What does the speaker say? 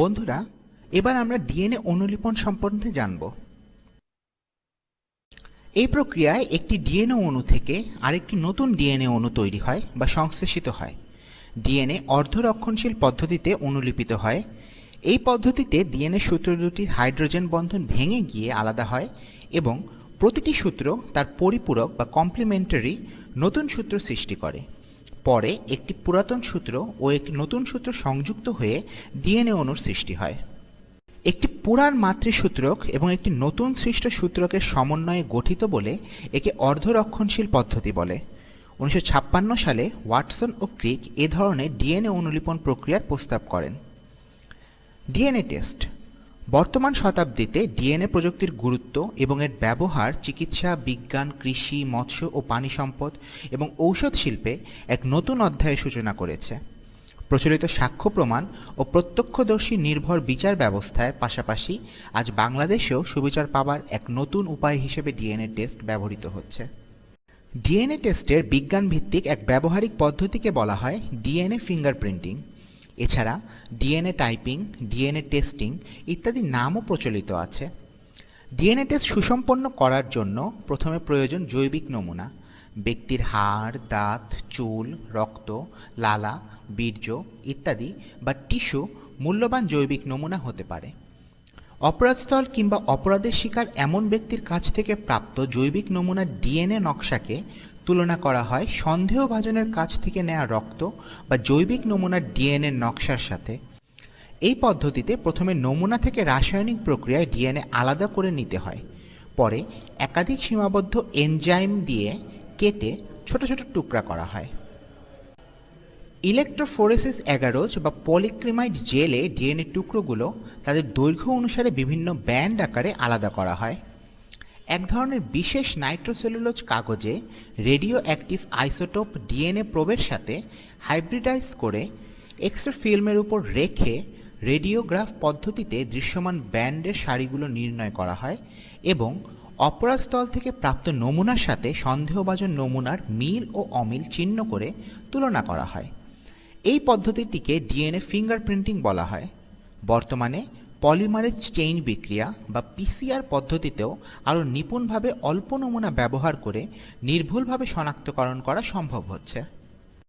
বন্ধুরা, এবার আমরা ডিএনএ অনুলিপন সম্পর্কে জানব। এই প্রক্রিয়ায় একটি ডিএনএ অণু থেকে আরেকটি নতুন ডিএনএ অণু তৈরি হয় বা সংশ্লেষিত হয়। ডিএনএ অর্ধরক্ষণশীল পদ্ধতিতে অনুলিপিত হয়। এই পদ্ধতিতে ডিএনএ সূত্র দুটির হাইড্রোজেন বন্ধন ভেঙে গিয়ে আলাদা হয় এবং প্রতিটি সূত্র তার পরিপূরক বা কমপ্লিমেন্টারি নতুন সূত্র সৃষ্টি করে। পরে একটি পুরাতন সূত্র ও একটি নতুন সূত্র সংযুক্ত হয়ে ডিএনএ অণুর সৃষ্টি হয়। একটি পুরাণ মাতৃসূত্রক এবং একটি নতুন সৃষ্ট সূত্রকের সমন্বয়ে গঠিত বলে একে অর্ধরক্ষণশীল পদ্ধতি বলে। উনিশশো ছাপ্পান্ন সালে ওয়াটসন ও ক্রিক এ ধরনের ডিএনএ অনুলিপন প্রক্রিয়ার প্রস্তাব করেন। ডিএনএ টেস্ট বর্তমান শতাব্দীতে ডিএনএ প্রযুক্তির গুরুত্ব এবং এর ব্যবহার চিকিৎসা, বিজ্ঞান, কৃষি, মৎস্য ও পানি সম্পদ এবং ঔষধ শিল্পে এক নতুন অধ্যায়ের সূচনা করেছে। প্রচলিত সাক্ষ্য প্রমাণ ও প্রত্যক্ষদর্শী নির্ভর বিচার ব্যবস্থার পাশাপাশি আজ বাংলাদেশেও সুবিচার পাবার এক নতুন উপায় হিসেবে ডিএনএ টেস্ট ব্যবহৃত হচ্ছে। ডিএনএ টেস্টের বিজ্ঞান ভিত্তিক এক ব্যবহারিক পদ্ধতিকে বলা হয় ডিএনএ ফিঙ্গারপ্রিন্টিং। এছাড়া ডিএনএ টাইপিং, ডিএনএ টেস্টিং ইত্যাদি নামও প্রচলিত আছে। ডিএনএ টেস্ট সুসম্পন্ন করার জন্য প্রথমে প্রয়োজন জৈবিক নমুনা। ব্যক্তির হাড়, দাঁত, চুল, রক্ত, লালা, বীর্য ইত্যাদি বা টিস্যু মূল্যবান জৈবিক নমুনা হতে পারে। অপরাধস্থল কিংবা অপরাধের শিকার এমন ব্যক্তির কাছ থেকে প্রাপ্ত জৈবিক নমুনার ডিএনএ নকশাকে তুলনা করা হয় সন্দেহভাজনের কাছ থেকে নেওয়া রক্ত বা জৈবিক নমুনার ডিএনএ নকশার সাথে। এই পদ্ধতিতে প্রথমে নমুনা থেকে রাসায়নিক প্রক্রিয়ায় ডিএনএ আলাদা করে নিতে হয়। পরে একাধিক সীমাবদ্ধ এনজাইম দিয়ে কেটে ছোট ছোট টুকরা করা হয়। ইলেকট্রোফোরেসিস এগারোজ বা পলিক্রিমাইড জেলে ডিএনএ টুকরোগুলো তাদের দৈর্ঘ্য অনুসারে বিভিন্ন ব্যান্ড আকারে আলাদা করা হয়। এক ধরনের বিশেষ নাইট্রোসেলুলোজ কাগজে রেডিও অ্যাক্টিভ আইসোটোপ ডিএনএ প্রবের সাথে হাইব্রিডাইজ করে এক্সট্রা ফিল্মের উপর রেখে রেডিওগ্রাফ পদ্ধতিতে দৃশ্যমান ব্যান্ডের সারিগুলো নির্ণয় করা হয় এবং অপরাস্থল থেকে প্রাপ্ত নমুনার সাথে সন্দেহভাজন নমুনার মিল ও অমিল চিহ্ন করে তুলনা করা হয়। এই পদ্ধতিটিকে ডিএনএ ফিঙ্গারপ্রিন্টিং বলা হয়। বর্তমানে পলিমারেজ চেইন বিক্রিয়া বা পিসিআর পদ্ধতিতেও আরও নিপুণভাবে অল্প নমুনা ব্যবহার করে নির্ভুলভাবে শনাক্তকরণ করা সম্ভব হচ্ছে।